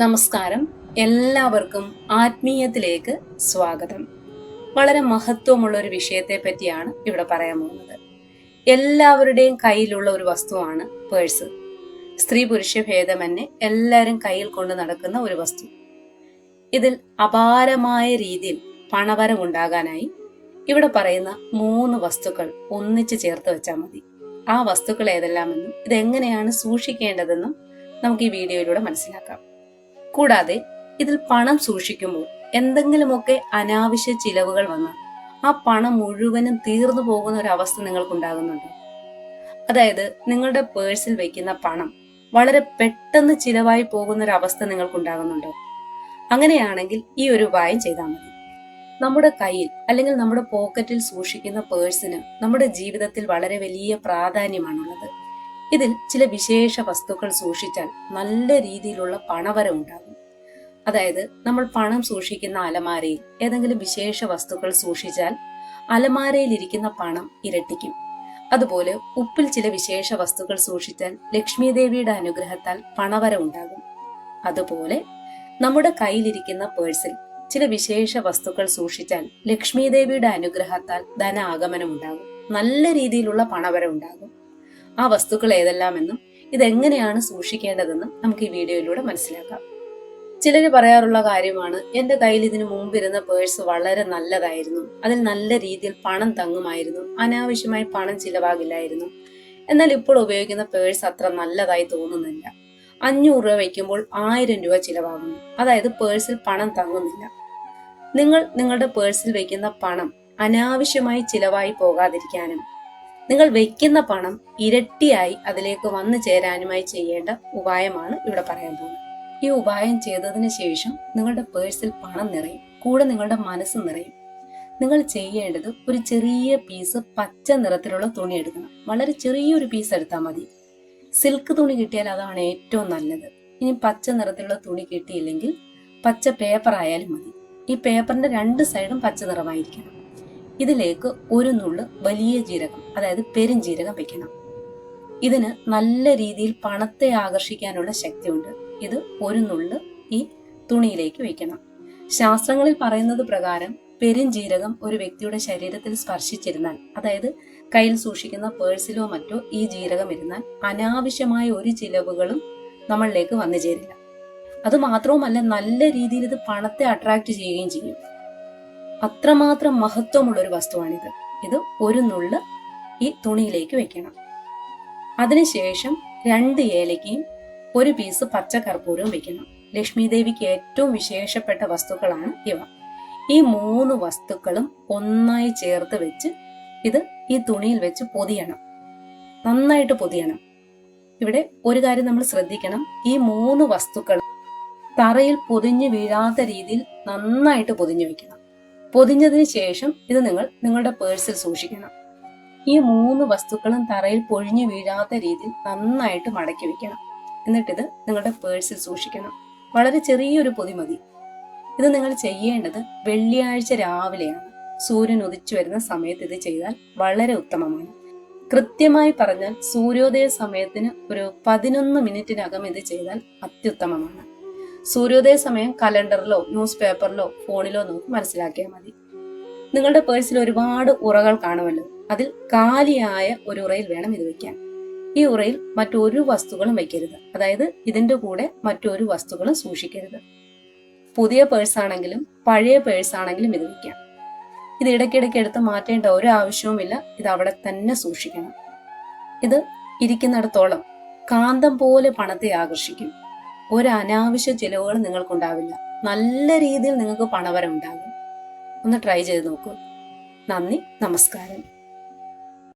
നമസ്കാരം. എല്ലാവർക്കും ആത്മീയത്തിലേക്ക് സ്വാഗതം. വളരെ മഹത്വമുള്ള ഒരു വിഷയത്തെ പറ്റിയാണ് ഇവിടെ പറയാൻ പോകുന്നത്. എല്ലാവരുടെയും കയ്യിലുള്ള ഒരു വസ്തുവാണ് പേഴ്സ്. സ്ത്രീ പുരുഷ ഭേദമന്യേ എല്ലാവരും കയ്യിൽ കൊണ്ട് നടക്കുന്ന ഒരു വസ്തു. ഇതിൽ അപാരമായ രീതിയിൽ പണവരം ഉണ്ടാകാനായി ഇവിടെ പറയുന്ന മൂന്ന് വസ്തുക്കൾ ഒന്നിച്ച് ചേർത്ത് വെച്ചാൽ മതി. ആ വസ്തുക്കൾ ഏതെല്ലാമെന്നും ഇതെങ്ങനെയാണ് സൂക്ഷിക്കേണ്ടതെന്നും നമുക്ക് ഈ വീഡിയോയിലൂടെ മനസ്സിലാക്കാം. കൂടാതെ ഇതിൽ പണം സൂക്ഷിക്കുമ്പോൾ എന്തെങ്കിലുമൊക്കെ അനാവശ്യ ചിലവുകൾ വന്നാൽ ആ പണം മുഴുവനും തീർന്നു പോകുന്ന ഒരു അവസ്ഥ നിങ്ങൾക്കുണ്ടാകുന്നുണ്ട്. അതായത് നിങ്ങളുടെ പേഴ്സിൽ വയ്ക്കുന്ന പണം വളരെ പെട്ടെന്ന് ചിലവായി പോകുന്ന ഒരു അവസ്ഥ നിങ്ങൾക്കുണ്ടാകുന്നുണ്ട്. അങ്ങനെയാണെങ്കിൽ ഈ ഒരു ഉപായം ചെയ്താൽ മതി. നമ്മുടെ കയ്യിൽ അല്ലെങ്കിൽ നമ്മുടെ പോക്കറ്റിൽ സൂക്ഷിക്കുന്ന പേഴ്സിന് നമ്മുടെ ജീവിതത്തിൽ വളരെ വലിയ പ്രാധാന്യമാണുള്ളത്. ഇതിൽ ചില വിശേഷ വസ്തുക്കൾ സൂക്ഷിച്ചാൽ നല്ല രീതിയിലുള്ള പണവരം ഉണ്ടാകും. അതായത് നമ്മൾ പണം സൂക്ഷിക്കുന്ന അലമാരയിൽ ഏതെങ്കിലും വിശേഷ വസ്തുക്കൾ സൂക്ഷിച്ചാൽ അലമാരയിൽ ഇരിക്കുന്ന പണം ഇരട്ടിക്കും. അതുപോലെ ഉപ്പിൽ ചില വിശേഷ വസ്തുക്കൾ സൂക്ഷിച്ചാൽ ലക്ഷ്മി ദേവിയുടെ അനുഗ്രഹത്താൽ പണവരം ഉണ്ടാകും. അതുപോലെ നമ്മുടെ കയ്യിലിരിക്കുന്ന പേഴ്സിൽ ചില വിശേഷ വസ്തുക്കൾ സൂക്ഷിച്ചാൽ ലക്ഷ്മി ദേവിയുടെ അനുഗ്രഹത്താൽ ധന ആഗമനം ഉണ്ടാകും. നല്ല രീതിയിലുള്ള പണവരം ഉണ്ടാകും. ആ വസ്തുക്കൾ ഏതെല്ലാമെന്നും ഇതെങ്ങനെയാണ് സൂക്ഷിക്കേണ്ടതെന്നും നമുക്ക് ഈ വീഡിയോയിലൂടെ മനസ്സിലാക്കാം. ചിലര് പറയാറുള്ള കാര്യമാണ് എന്റെ കയ്യിൽ ഇതിനു മുമ്പിരുന്ന പേഴ്സ് വളരെ നല്ലതായിരുന്നു. അതിൽ നല്ല രീതിയിൽ പണം തങ്ങുമായിരുന്നു. അനാവശ്യമായി പണം ചിലവാകില്ലായിരുന്നു. എന്നാൽ ഇപ്പോൾ ഉപയോഗിക്കുന്ന പേഴ്സ് അത്ര നല്ലതായി തോന്നുന്നില്ല. അഞ്ഞൂറ് രൂപ വയ്ക്കുമ്പോൾ ആയിരം രൂപ ചിലവാകുന്നു. അതായത് പേഴ്സിൽ പണം തങ്ങുന്നില്ല. നിങ്ങൾ നിങ്ങളുടെ പേഴ്സിൽ വയ്ക്കുന്ന പണം അനാവശ്യമായി ചിലവായി പോകാതിരിക്കാനും നിങ്ങൾ വെക്കുന്ന പണം ഇരട്ടിയായി അതിലേക്ക് വന്നു ചേരാനുമായി ചെയ്യേണ്ട ഉപായമാണ് ഇവിടെ പറയാൻ പോകുന്നത്. ഈ ഉപായം ചെയ്തതിന് ശേഷം നിങ്ങളുടെ പേഴ്സിൽ പണം നിറയും. കൂടെ നിങ്ങളുടെ മനസ്സ് നിറയും. നിങ്ങൾ ചെയ്യേണ്ടത് ഒരു ചെറിയ പീസ് പച്ച നിറത്തിലുള്ള തുണി എടുക്കണം. വളരെ ചെറിയൊരു പീസ് എടുത്താൽ മതി. സിൽക്ക് തുണി കിട്ടിയാൽ അതാണ് ഏറ്റവും നല്ലത്. ഇനി പച്ച നിറത്തിലുള്ള തുണി കിട്ടിയില്ലെങ്കിൽ പച്ച പേപ്പർ ആയാലും മതി. ഈ പേപ്പറിന്റെ രണ്ട് സൈഡും പച്ച നിറമായിരിക്കണം. ഇതിലേക്ക് ഒരു നുള്ള് വലിയ ജീരകം അതായത് പെരുംജീരകം വെക്കണം. ഇതിന് നല്ല രീതിയിൽ പണത്തെ ആകർഷിക്കാനുള്ള ശക്തിയുണ്ട്. ഇത് ഒരു നുള്ള് ഈ തുണിയിലേക്ക് വെക്കണം. ശാസ്ത്രങ്ങളിൽ പറയുന്നത് പ്രകാരം പെരുംജീരകം ഒരു വ്യക്തിയുടെ ശരീരത്തിൽ സ്പർശിച്ചിരുന്നാൽ അതായത് കയ്യിൽ സൂക്ഷിക്കുന്ന പേഴ്സിലോ മറ്റോ ഈ ജീരകം ഇരുന്നാൽ അനാവശ്യമായ ഒരു ചിലവുകളും നമ്മളിലേക്ക് വന്നു ചേരില്ല. അത് മാത്രവുമല്ല നല്ല രീതിയിൽ ഇത് പണത്തെ അട്രാക്ട് ചെയ്യുകയും ചെയ്യും. അത്രമാത്രം മഹത്വമുള്ള ഒരു വസ്തുവാണിത്. ഇത് ഒരു നുള്ള് ഈ തുണിയിലേക്ക് വെക്കണം. അതിനുശേഷം രണ്ട് ഏലയ്ക്കയും ഒരു പീസ് പച്ചക്കർപ്പൂരവും വെക്കണം. ലക്ഷ്മി ദേവിക്ക് ഏറ്റവും വിശേഷപ്പെട്ട വസ്തുക്കളാണ് ഇവ. ഈ മൂന്ന് വസ്തുക്കളും ഒന്നായി ചേർത്ത് വെച്ച് ഇത് ഈ തുണിയിൽ വെച്ച് പൊതിയണം. നന്നായിട്ട് പൊതിയണം. ഇവിടെ ഒരു കാര്യം നമ്മൾ ശ്രദ്ധിക്കണം. ഈ മൂന്ന് വസ്തുക്കൾ തറയിൽ പൊതിഞ്ഞു വീഴാത്ത രീതിയിൽ നന്നായിട്ട് പൊതിഞ്ഞു വെക്കണം. പൊതിഞ്ഞതിന് ശേഷം ഇത് നിങ്ങൾ നിങ്ങളുടെ പേഴ്സിൽ സൂക്ഷിക്കണം. ഈ മൂന്ന് വസ്തുക്കളും തറയിൽ പൊഴിഞ്ഞു വീഴാത്ത രീതിയിൽ നന്നായിട്ട് മടക്കി വെക്കണം. എന്നിട്ടിത് നിങ്ങളുടെ പേഴ്സിൽ സൂക്ഷിക്കണം. വളരെ ചെറിയൊരു പൊതി മതി. ഇത് നിങ്ങൾ ചെയ്യേണ്ടത് വെള്ളിയാഴ്ച രാവിലെയാണ്. സൂര്യൻ ഉദിച്ചു വരുന്ന സമയത്ത് ഇത് ചെയ്താൽ വളരെ ഉത്തമമാണ്. കൃത്യമായി പറഞ്ഞാൽ സൂര്യോദയ സമയത്തിന് ഒരു പതിനൊന്ന് മിനിറ്റിനകം ഇത് ചെയ്താൽ അത്യുത്തമമാണ്. സൂര്യോദയ സമയം കലണ്ടറിലോ ന്യൂസ് പേപ്പറിലോ ഫോണിലോ നോക്കി മനസ്സിലാക്കിയാൽ മതി. നിങ്ങളുടെ പേഴ്സിൽ ഒരുപാട് ഉറകൾ കാണുമല്ലോ. അതിൽ കാലിയായ ഒരു ഉറയിൽ വേണം ഇത് വെക്കാൻ. ഈ ഉറയിൽ മറ്റൊരു വസ്തുക്കളും വെക്കരുത്. അതായത് ഇതിന്റെ കൂടെ മറ്റൊരു വസ്തുക്കളും സൂക്ഷിക്കരുത്. പുതിയ പേഴ്സ് ആണെങ്കിലും പഴയ പേഴ്സ് ആണെങ്കിലും ഇത് വെക്കാം. ഇത് ഇടയ്ക്കിടയ്ക്ക് എടുത്ത് മാറ്റേണ്ട ഒരു ആവശ്യവുമില്ല. ഇത് അവിടെ തന്നെ സൂക്ഷിക്കണം. ഇത് ഇരിക്കുന്നിടത്തോളം കാന്തം പോലെ പണത്തെ ആകർഷിക്കും. ഒരു അനാവശ്യ ചിലവുകൾ നിങ്ങൾക്കുണ്ടാവില്ല. നല്ല രീതിയിൽ നിങ്ങൾക്ക് പണവരം ഉണ്ടാകും ഒന്ന് ട്രൈ ചെയ്ത് നോക്കൂ. നന്ദി നമസ്കാരം.